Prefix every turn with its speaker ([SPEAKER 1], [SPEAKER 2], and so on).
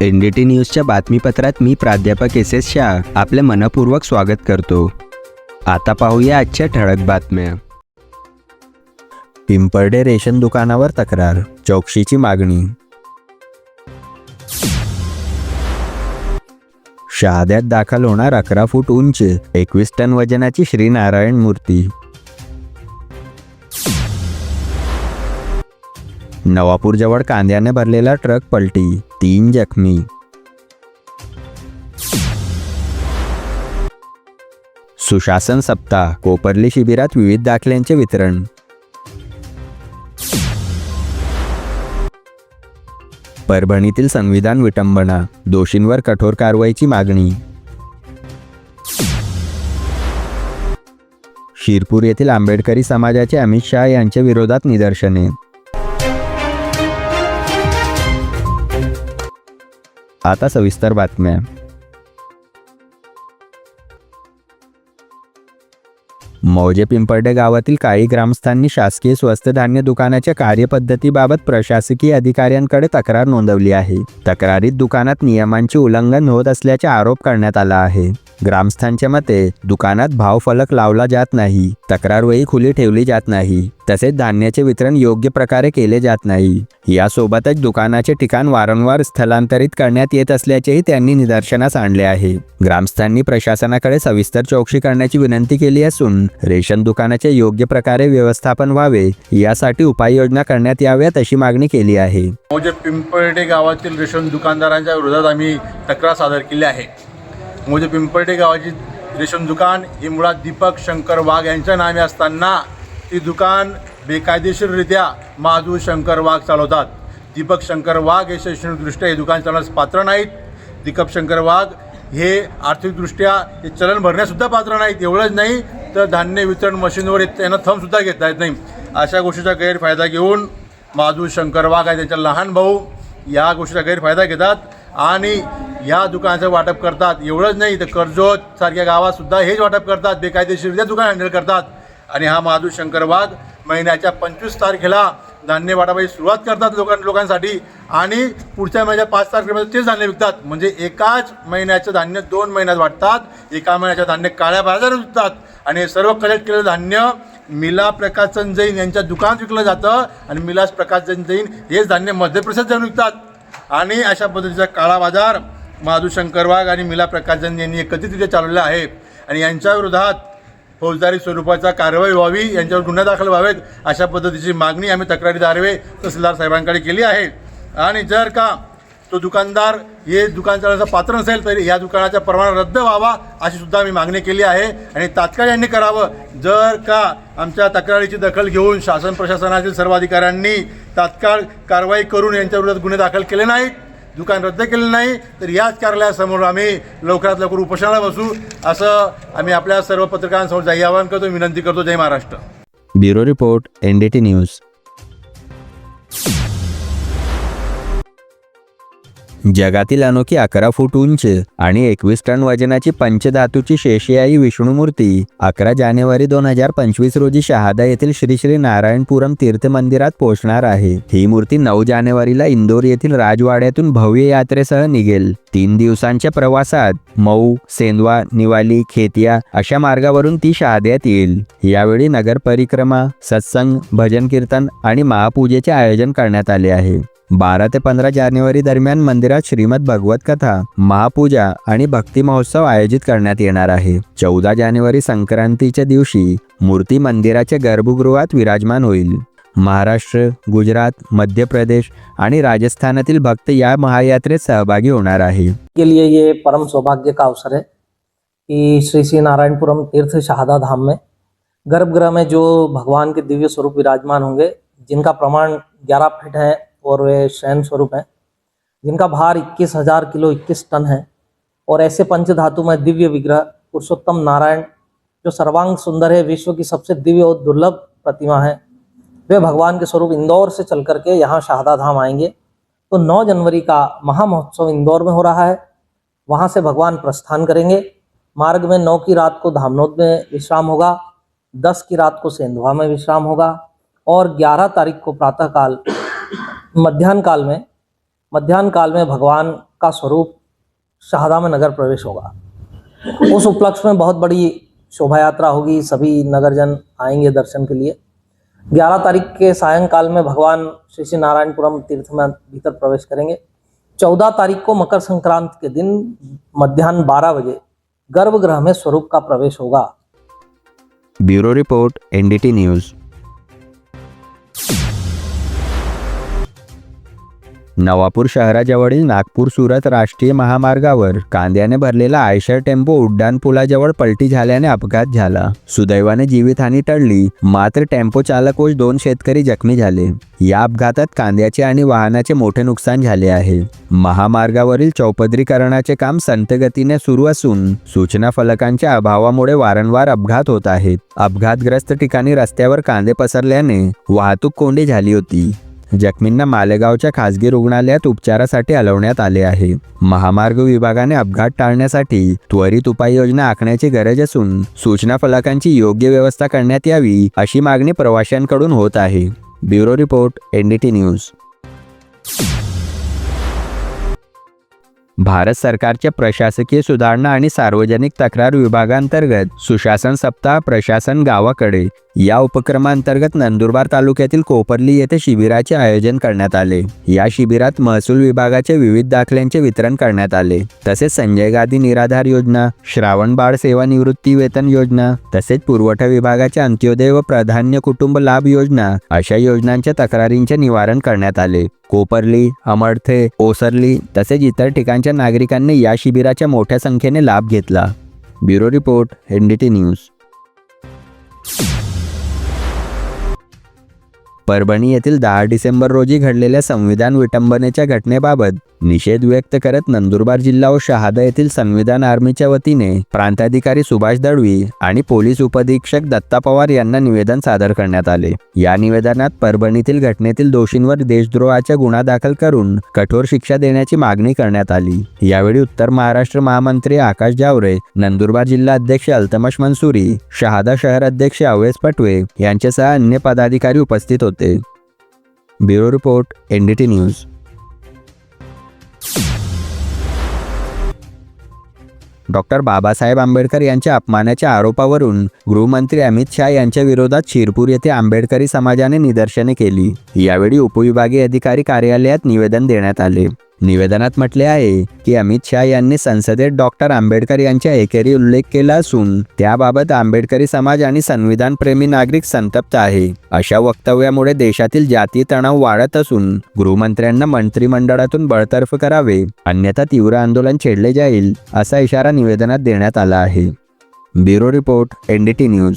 [SPEAKER 1] N D T न्यूजच्या बातमीपत्रात मी प्राध्यापक S S Shah आपले मनपूर्वक स्वागत करतो. आता पाहूया आजच्या ठळक बातम्या. पिंपर्डे रेशन दुकानावर तक्रार चौकशीची मागणी. शहाद्यात दाखल होणार अकरा फूट उंच एकवीस टन वजनाची श्रीनारायण मूर्ती. नवापूरजवळ कांद्याने भरलेला ट्रक पलटी. तीन जखमी सुशासन सप्ताह कोपर्ली शिबिरात विविध दाखल्यांचे वितरण. परभणीतील संविधान विटंबना दोषींवर कठोर कारवाईची मागणी. शिरपूर येथील आंबेडकरी समाजाचे अमित शहा यांच्या विरोधात निदर्शने. आता सविस्तर बातम्या. मौजे पिंपर्डे गावातील काही ग्रामस्थांनी शासकीय स्वस्त धान्य दुकानाच्या कार्यपद्धतीबाबत प्रशासकीय अधिकाऱ्यांकडे तक्रार नोंदवली आहे. तक्रारीत दुकानात नियमांचे उल्लंघन होत असल्याचा आरोप करण्यात आला आहे. ग्रामस्थांच्या मते दुकानात भाव फलक लावला जात नाही तक्रारवही खुली ठेवली जात नाही तसेच धान्याचे वितरण योग्य प्रकारे केले जात नाही. यासोबतच दुकानाचे ठिकाण वारंवार स्थलांतरित करण्यात येत असल्याचेही त्यांनी निदर्शनास आणले आहे. ग्रामस्थांनी प्रशासनाकडे सविस्तर चौकशी करण्याची विनंती केली असून रेशन दुकानाचे योग्य प्रकारे व्यवस्थापन व्हावे यासाठी उपाययोजना करण्यात याव्यात अशी मागणी केली आहे.
[SPEAKER 2] पिंपळडे गावातील रेशन दुकानदारांच्या विरोधात आम्ही तक्रार सादर केली आहे. मोजे पिंपर्डे गावाची रेशन दुकान ही मुळात दीपक शंकर वाघ यांच्या नावे असताना ती दुकान बेकायदेशीररित्या महादू शंकर वाघ चालवतात. दीपक शंकर वाघ हे शैक्षणिकदृष्ट्या हे दुकान चालवण्यास पात्र नाहीत. दीपक शंकर वाघ हे आर्थिकदृष्ट्या हे चलन भरण्यासुद्धा पात्र नाहीत एवढंच नाही तर धान्य वितरण मशीनवर त्यांना थंबसुद्धा घेता येत नाही. अशा गोष्टीचा गैरफायदा घेऊन माधू शंकर वाघ आहे त्यांचा लहान भाऊ या गोष्टीचा गैरफायदा घेतात. आणि या दुकानाचं वाटप करतात. एवढंच नाही तर कर्जोत सारख्या गावात सुद्धा हेच वाटप करतात. बेकायदेशीररित्या दुकान हँडल करतात. आणि हा माधू शंकरवाद महिन्याच्या पंचवीस तारखेला धान्य वाटापाची सुरुवात करतात लोकां लोकांसाठी. आणि पुढच्या महिन्याच्या पाच तारखेपर्यंत तेच धान्य विकतात. म्हणजे एकाच महिन्याचं धान्य दोन महिन्यात वाटतात. एका महिन्याचं धान्य काळ्या बाजारात विकतात. आणि हे सर्व कलेक्ट केलेलं धान्य मिला प्रकाशन जैन यांच्या दुकानात विकलं जातं. आणि मिलास प्रकाशन जैन हेच धान्य मध्य प्रदेशात जाऊन विकतात. आणि अशा पद्धतीचा काळा बाजार माधुशंकर वाघ आणि मिला प्रकाशन यांनी एकत्रितरित्या चालवलं आहे. आणि यांच्या विरोधात फौजदारी स्वरूपाचा कारवाई व्हावी यांच्यावर गुन्हे दाखल व्हावेत अशा पद्धतीची मागणी आम्ही तक्रारी दारवे तहसीलदार साहेबांकडे केली आहे. आणि जर का तो दुकानदार हे दुकान चालवण्याचा पात्र नसेल तरी या दुकानाचा परवाना रद्द व्हावा अशी सुद्धा आम्ही मागणी केली आहे. आणि तात्काळ यांनी करावं. जर का आमच्या तक्रारीची दखल घेऊन शासन प्रशासनातील सर्व अधिकाऱ्यांनी तात्काळ कारवाई करून यांच्याविरोधात गुन्हे दाखल केले नाहीत दुकान रद्द केलं नाही तर याच कार्यालयासमोर आम्ही लवकरात लवकर उपोषणाला बसू असं आम्ही आपल्या सर्व पत्रकारांसमोर जाई आवाहन करतो विनंती करतो जय Maharashtra.
[SPEAKER 1] Bureau report N D T news. जगातील अनोखी अकरा फूट उंच आणि एकवीस टन वजनाची पंचधातूची शेषयाई विष्णुमूर्ती अकरा जानेवारी दोन हजार पंचवीस रोजी शहादा येथील श्री श्री नारायणपुरम तीर्थ मंदिरात पोहोचणार आहे. ही मूर्ती नऊ जानेवारीला इंदोर येथील राजवाड्यातून भव्य यात्रेसह निघेल. तीन दिवसांच्या प्रवासात मऊ सेंदवा निवाली खेतिया अशा मार्गावरून ती शहाद्यात येईल. यावेळी नगर परिक्रमा सत्संग भजन कीर्तन आणि महापूजेचे आयोजन करण्यात आले आहे. बारा ते पंधरा जानेवारी दरम्यान मंदिरात श्रीमद भगवत कथा महापूजा आणि भक्ती महोत्सव आयोजित करण्यात येणार आहे. चौदा जानेवारी संक्रांतीच्या दिवशी मूर्ती मंदिराच्या गर्भगृहात विराजमान होईल. महाराष्ट्र गुजरात मध्य प्रदेश आणि राजस्थानातील भक्त या महायात्रेत सहभागी होणार आहे.
[SPEAKER 3] के लिए ये परम सौभाग्य का अवसर है कि श्री श्री नारायणपुरम तीर्थ शहादा धाम में गर्भगृह में जो भगवान के दिव्य स्वरूप विराजमान होंगे जिनका प्रमाण 11 फीट है और वे शयन स्वरूप हैं, जिनका भार इक्कीस हज़ार किलो इक्कीस टन है। और ऐसे पंच धातु में दिव्य विग्रह, पुरुषोत्तम नारायण, जो सर्वांग सुंदर है, विश्व की सबसे दिव्य और दुर्लभ प्रतिमा है। वे भगवान के स्वरूप इंदौर से चल करके यहाँ शहादा धाम आएँगे। तो 9 जनवरी का महामहोत्सव इंदौर में हो रहा है। वहाँ से भगवान प्रस्थान करेंगे। मार्ग में नौ की रात को धामनोद में विश्राम होगा। दस की रात को सेंधवा में विश्राम होगा। और ग्यारह तारीख को प्रातःकाल मध्यान्ह काल में, मध्यान्ह काल में भगवान का स्वरूप शहादा में नगर प्रवेश होगा। उस उपलक्ष्य में बहुत बड़ी शोभा यात्रा होगी, सभी नगरजन आएँगे दर्शन के लिए। 11 तारीख के सायंकाल में भगवान श्री श्री नारायणपुरम तीर्थ में भीतर प्रवेश करेंगे। 14 तारीख को मकर संक्रांति के दिन मध्यान्ह 12 बजे गर्भगृह में स्वरूप का प्रवेश होगा।
[SPEAKER 1] Bureau report, NDT news. Navapur शहराजवळील नागपूर सुरत राष्ट्रीय महामार्गावर कांद्याने भरलेला आयशर टेम्पो उड्डाण पुलाजवळ पलटी झाल्याने अपघात झाला. सुदैवाने जीवितहानी टळली. मात्र टेम्पो चालक व दोन शेतकरी जखमी झाले. या अपघातात कांद्याचे आणि वाहनाचे मोठे नुकसान झाले आहे. महामार्गावरील चौपदरीकरणाचे काम संतगतीने सुरू असून सूचना फलकांच्या अभावामुळे वारंवार अपघात होत आहेत. अपघातग्रस्त ठिकाणी रस्त्यावर कांदे पसरल्याने वाहतूक कोंडी झाली होती. जखमींना मालेगावच्या खासगी रुग्णालयात उपचारासाठी हलवण्यात आले आहे. महामार्ग विभागाने अपघात टाळण्यासाठी त्वरित उपाययोजना आखण्याची गरज असून सूचना फलकांची योग्य व्यवस्था करण्यात यावी अशी मागणी प्रवाशांकडून होत आहे. Bureau report NDT news. Bharat सरकारच्या प्रशासकीय सुधारणा आणि सार्वजनिक तक्रार विभागांतर्गत सुशासन सप्ताह प्रशासन गावाकडे. या उपक्रमांतर्गत नंदुरबार तालुक्यातील कोपर्ली येथे शिबिराचे आयोजन करण्यात आले. या शिबिरात महसूल विभागाचे विविध दाखल्यांचे वितरण करण्यात आले. तसेच संजय गांधी निराधार योजना श्रावण बाळ सेवा निवृत्ती वेतन योजना तसेच पुरवठा विभागाच्या अंत्योदय व प्राधान्य कुटुंब लाभ योजना अशा योजनांच्या तक्रारींचे निवारण करण्यात आले. कोपर्ली अमळथे ओसरली तसेच इतर ठिकाणच्या नागरिकांनी या शिबिराच्या मोठ्या संख्येने लाभ घेतला. Bureau report NDT news. Parbhani येथील दहा डिसेंबर रोजी घडलेल्या संविधान विटंबनेच्या घटनेबाबत निषेध व्यक्त करत नंदुरबार जिल्हा व शहादा येथील संविधान आर्मीच्या वतीने प्रांताधिकारी सुभाष दळवी आणि पोलीस उपधीक्षक दत्ता पवार यांना निवेदन सादर करण्यात आले. या निवेदनात परभणीतील घटनेतील दोषींवर देशद्रोहाच्या गुन्हा दाखल करून कठोर शिक्षा देण्याची मागणी करण्यात आली. यावेळी उत्तर महाराष्ट्र महामंत्री आकाश जावरे नंदुरबार जिल्हा अध्यक्ष अल्तमश मंसुरी शहादा शहर अध्यक्ष अवेस पटवे यांच्यासह अन्य पदाधिकारी उपस्थित होते. Bureau report NDT news. Doctor Babasaheb Ambedkar यांच्या अपमानाच्या आरोपावरून गृहमंत्री अमित शाह यांच्या विरोधात शिरपूर येथे आंबेडकरी समाजाने निदर्शने केली. यावेळी उपविभागीय अधिकारी कार्यालयात निवेदन देण्यात आले. निवेदनात म्हटले आहे की अमित शहा यांनी संसदेत डॉक्टर आंबेडकर यांच्या एकेरी उल्लेख केला असून त्याबाबत आंबेडकरी समाज आणि संविधान प्रेमी नागरिक संतप्त आहे. अशा वक्तव्यामुळे देशातील जातीय तणाव वाढत असून गृहमंत्र्यांना मंत्रिमंडळातून बळतर्फ करावे अन्यथा तीव्र आंदोलन छेडले जाईल असा इशारा निवेदनात देण्यात आला आहे. Bureau report NDT news.